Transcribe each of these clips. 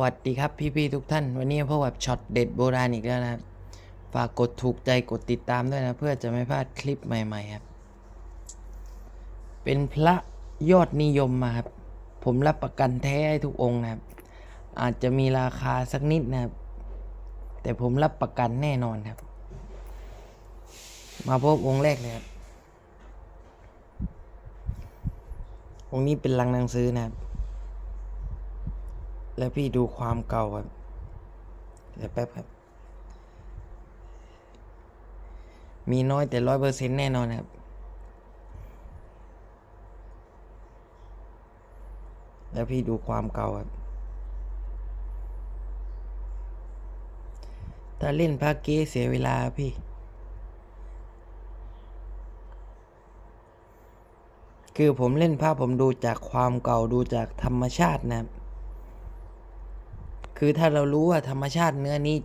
วัสดีครับพี่ๆทุกท่าน วันนี้พบกับช็อตเด็ดโบราณอีกแล้วนะครับ ฝากกดถูกใจกดติดตามด้วยนะ เพื่อจะไม่พลาดคลิปใหม่ๆครับ เป็นพระยอดนิยมมาครับ ผมรับประกันแท้ให้ทุกองค์นะครับ อาจจะมีราคาสักนิดนะครับ แต่ผมรับประกันแน่นอนครับ มาพบองค์แรกเลยครับ องค์นี้เป็นลังหนังสือนะครับ แล้วพี่ดูความเก่าครับเดี๋ยวแป๊บครับ มีน้อยแต่ร้อยเปอร์เซ็นต์แน่นอนครับ แล้วพี่ดูความเก่าครับถ้าเล่นพาเก้เสียเวลาพี่ คือผมเล่นภาพผมดูจากความเก่าดูจากธรรมชาตินะครับ คือถ้าเรารู้ว่าธรรมชาติเนื้อนี้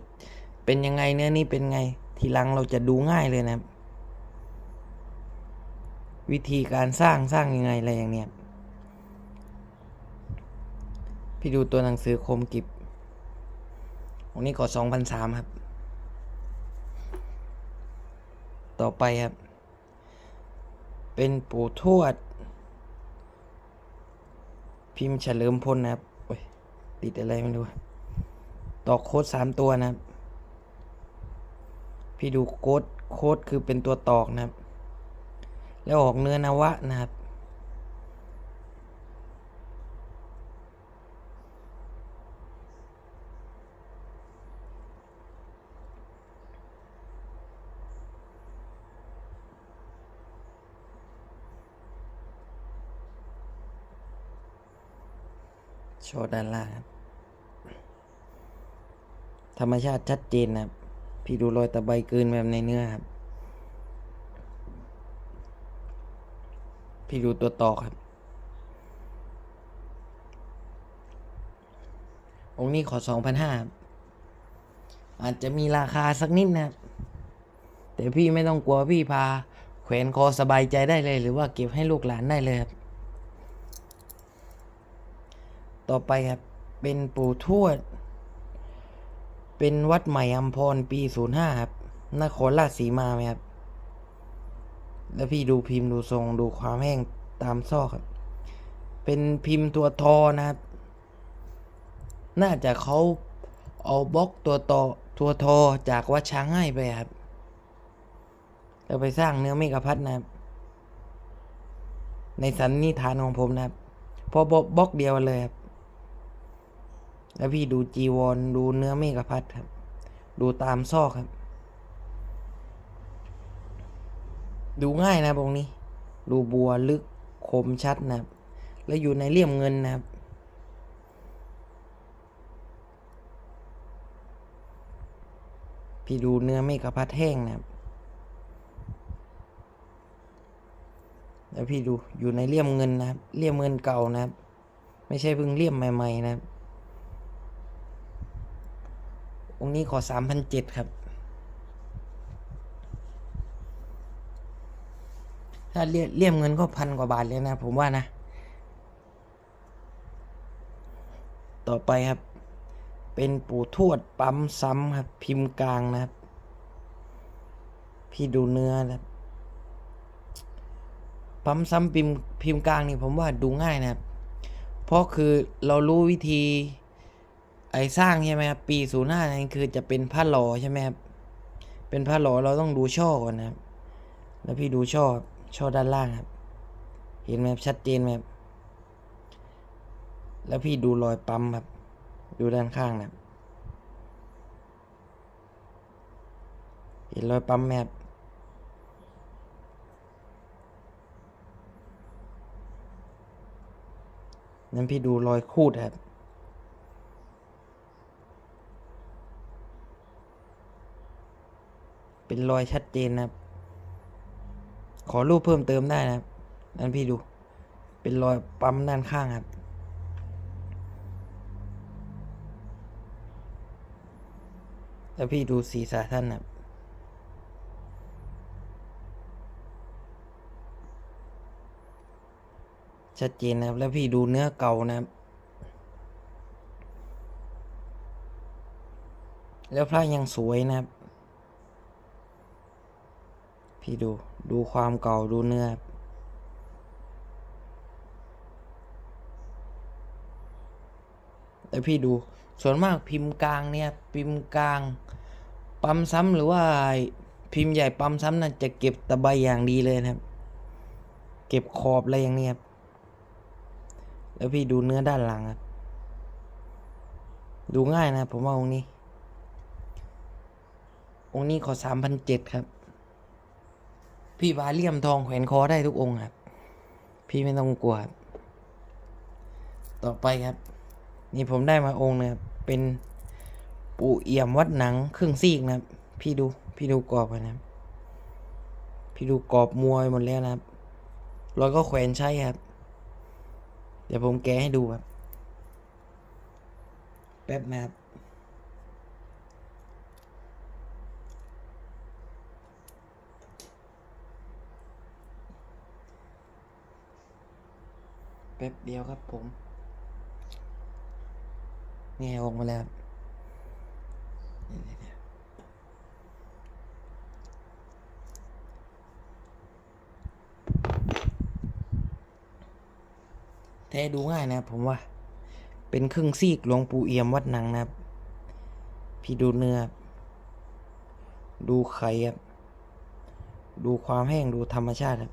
เป็นยังไงเนื้อนี้เป็นไง ทีหลังเราจะดูง่ายเลยนะวิธีการสร้างสร้างยังไงอะไรอย่างเนี้ยพี่ดูตัวหนังสือคมกิบวันนี้ก็สองพันสามครับ ต่อไปครับ เป็นปู่ทวด พิมพ์เฉลิมพลนะครับโอ้ยติดอะไรไม่รู้ ตอกโค้ดสามตัวนะครับ พี่ดูโค้ดโค้ดคือเป็นตัวตอกนะครับ แล้วออกเนื้อนวะนะครับโชว์ด้านล่างครับ รรมชาติชัดเจนนะครับ พี่ดูรอยตะไบเกินแบบในเนื้อครับ พี่ดูตัวต่อครับ องค์นี้ขอสองพันห้าอาจจะมีราคาสักนิดนะครับ แต่พี่ไม่ต้องกลัวพี่พา แขวนคอสบายใจได้เลย หรือว่าเก็บให้ลูกหลานได้เลยครับ ต่อไปครับ เป็นปู่ทวด เป็นวัดใหม่อัมพรปี05ครับ นครราชสีมาไหมครับ แล้วพี่ดูพิมพ์ดูทรงดูความแห้งตามซอกครับ เป็นพิมพ์ตัวทอนะครับ น่าจะเขาเอาบล็อกตัวต่อตัวทอจากวัดช้างให้ไปครับแล้วไปสร้างเนื้อเมกะพัดนะครับ ในสันนิษฐานของผมนะครับ พอบล็อกเดียวเลยครับ แล้วพี่ดูจีวรดูเนื้อเมฆพัดครับ ดูตามซอกครับ ดูง่ายนะตรงนี้ ดูบัวลึกคมชัดนะครับ แล้วอยู่ในเลี่ยมเงินนะครับ พี่ดูเนื้อเมฆพัดแห้งนะครับแล้วพี่ดูอยู่ในเลี่ยมเงินนะครับ เลี่ยมเงินเก่านะครับ ไม่ใช่เพิ่งเลี่ยมใหม่ ๆ นะครับ องค์นี้ขอสามพันเจ็ดครับ ถ้าเลี่ยมเงินก็พันกว่าบาทเลยนะ ผมว่านะ ต่อไปครับ เป็นปู่ทวดปั๊มซ้ำครับ พิมพ์กลางนะครับ พี่ดูเนื้อนะครับปั๊มซ้ำพิมพ์พิมพ์กลางนี่ผมว่าดูง่ายนะครับ เพราะคือเรารู้วิธี ไอสร้างใช่ไหมครับปีศูนย์ห้านี่คือจะเป็นผ้าหล่อใช่ไหมครับเป็นผ้าหล่อเราต้องดูช่อก่อนนะครับ แล้วพี่ดูช่อช่อด้านล่างครับ เห็นไหมครับชัดเจนไหมครับแล้วพี่ดูรอยปั๊มครับ ดูด้านข้างนะครับเห็นรอยปั๊มไหมครับนั้นพี่ดูรอยคูดครับ เป็นรอยชัดเจนนะครับ ขอรูปเพิ่มเติมได้นะครับนั้นพี่ดู เป็นรอยปั๊มด้านข้างครับ แล้วพี่ดูศีรษะท่านนะครับชัดเจนนะครับ แล้วพี่ดูเนื้อเก่านะครับ แล้วพระยังสวยนะครับ พี่ดูดูความเก่าดูเนื้อแล้วพี่ดูส่วนมากพิมพ์กลางเนี่ยพิมพ์กลาง ปั๊มซ้ำหรือว่าพิมพ์ใหญ่ปั๊มซ้ำน่ะจะเก็บตะไบอย่างดีเลยนะครับ เก็บขอบอะไรอย่างเนี้ยครับแล้วพี่ดูเนื้อด้านหลังครับดูง่ายนะผมว่าองค์นี้ องค์นี้ขอสามพันเจ็ดครับ พี่บาเลี่ยมทองแขวนคอได้ทุกองค์ครับ พี่ไม่ต้องกลัวครับต่อไปครับ นี่ผมได้มาองค์นะครับเป็นปูเอี่ยมวัดหนังครึ่งซีกนะครับ พี่ดูพี่ดูกรอบนนะครับ พี่ดูกรอบมวยหมดแล้วนะครับรอยก็แขวนใช่ครับ เดี๋ยวผมแกะให้ดูครับ แป๊บนะครับ แป๊บเดียวครับผมนี่ออกมาแล้วแท้ดูง่ายนะผมว่า เป็นครึ่งซีกหลวงปู่เอี่ยมวัดนังนะครับ พี่ดูเนื้อ ดูไข่ครับ ดูความแห้งดูธรรมชาติครับ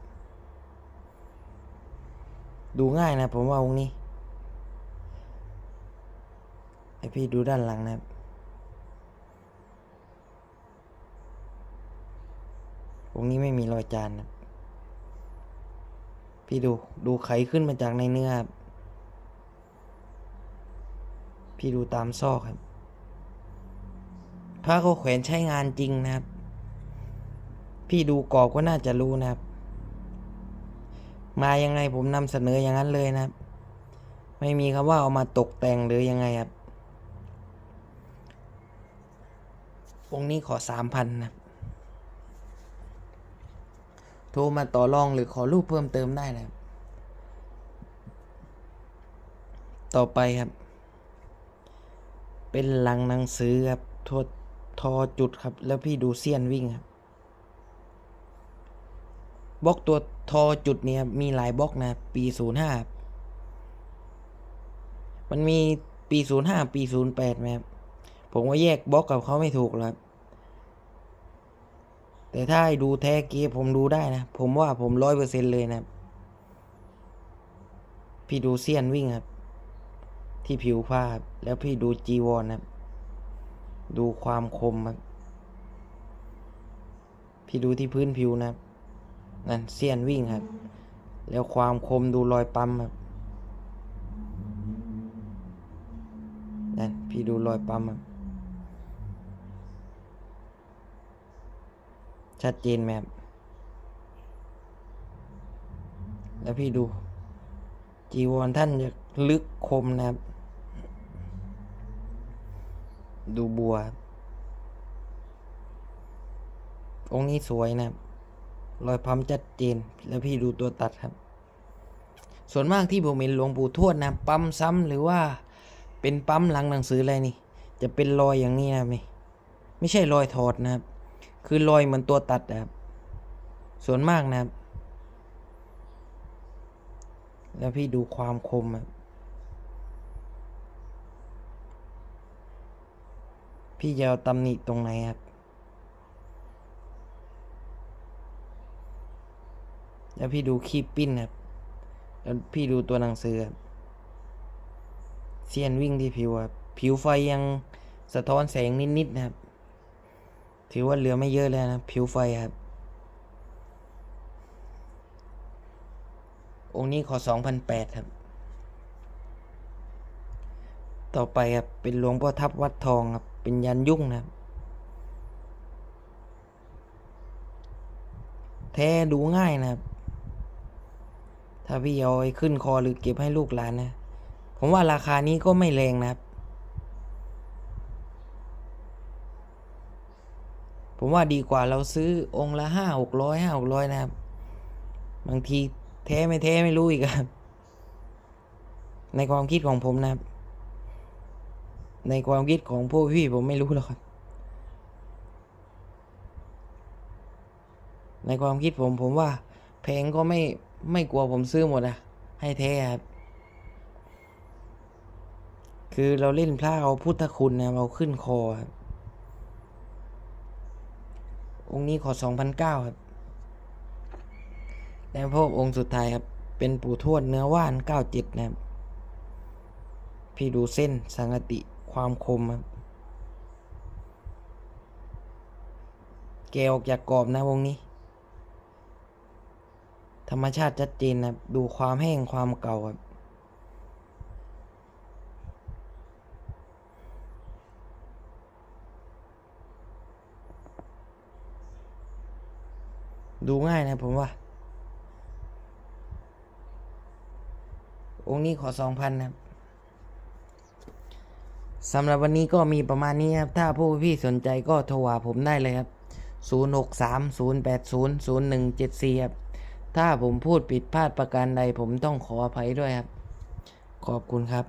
ดูง่ายนะผมว่าองค์นี้ให้พี่ดูด้านหลังนะครับ องค์นี้ไม่มีรอยจานนะพี่ดูดูไขขึ้นมาจากในเนื้อครับพี่ดูตามซอกครับผ้าเขาแขวนใช้งานจริงนะครับ พี่ดูกรอบก็น่าจะรู้นะครับ มายังไงผมนำเสนออย่างนั้นเลยนะครับ ไม่มีคำว่าเอามาตกแต่งหรือยังไงครับองค์นี้ขอสามพันนะครับโทรมาต่อรองหรือขอรูปเพิ่มเติมได้นะครับ ต่อไปครับ เป็นหลังหนังสือครับทวทอจุดครับ แล้วพี่ดูเสี้ยนวิ่งครับบล็อกตัว ทอจุดเนี่ยมีหลายบล็อกนะปีศูนย์ห้ามันมีปีศูนย์ห้าปีศูนย์แปดไหมครับผมก็แยกบล็อกกับเขาไม่ถูกครับ แต่ถ้าดูแท้เกีผมดูได้นะ ผมว่าผมร้อยเปอร์เซ็นเลยนะพี่ดูเสี้ยนวิ่งครับ ที่ผิวผ้าแล้วพี่ดูจีวรครับดูความคมครับพี่ดูที่พื้นผิวนะครับ นั่นเสี้ยนวิ่งครับ แล้วความคมดูรอยปั๊มครับนั่นพี่ดูรอยปั๊มครับชัดเจนไหมครับแล้วพี่ดู จีวรท่านจะลึกคมนะครับ ดูบัว องค์นี้สวยนะครับ รอยพัมชัดเจน แล้วพี่ดูตัวตัดครับ ส่วนมากที่ผมเห็นหลวงปู่ทวดนะปั๊มซ้ำหรือว่าเป็นปั๊มหลังหนังสืออะไรนี่ จะเป็นรอยอย่างนี้นะนี่ไม่ใช่รอยถอดนะครับ คือรอยเหมือนตัวตัดนะครับ ส่วนมากนะครับ แล้วพี่ดูความคมครับพี่จะเอาตำหนิตรงไหนครับ แล้วพี่ดูคีบปิ้นครับ แล้วพี่ดูตัวหนังสือครับเซียนวิ่งที่ผิวครับ ผิวไฟยังสะท้อนแสงนิดๆนะครับ ถือว่าเหลือไม่เยอะแล้วนะ ผิวไฟครับ องค์นี้ขอสองพันแปดครับ ต่อไปครับ เป็นหลวงพ่อทับวัดทองครับ เป็นยันยุ่งนะครับ แท้ดูง่ายนะครับ ถ้าพี่เอาไอ้ขึ้นคอหรือเก็บให้ลูกหลานนะ ผมว่าราคานี้ก็ไม่แรงนะครับ ผมว่าดีกว่าเราซื้อองค์ละห้าหกร้อยห้าหกร้อยนะครับ บางทีแท้ไม่แท้ไม่รู้อีกครับ ในความคิดของผมนะครับ ในความคิดของพวกพี่ผมไม่รู้หรอกครับในความคิดผมผมว่า แพงก็ไม่ไม่กลัวผมซื้อหมดอะให้แท้ครับ คือเราเล่นพระเอาพุทธคุณนะเอาขึ้นคอครับองค์นี้ขอสองพันเก้าครับ แล้วพวกองค์สุดท้ายครับ เป็นปู่ทวดเนื้อว่านเก้าเจ็ดนะครับ พี่ดูเส้นสังกติความคมครับแกออกจากกรอบนะวงนี้ ธรรมชาติชัดเจนนะครับ ดูความแห้งความเก่าครับ ดูง่ายนะผมว่า องค์นี้ขอสองพันครับสำหรับวันนี้ก็มีประมาณนี้ครับ ถ้าผู้พี่สนใจก็โทรหาผมได้เลยครับ 0630800174 ครับ ถ้าผมพูดผิดพลาดประการใดผมต้องขออภัยด้วยครับ ขอบคุณครับ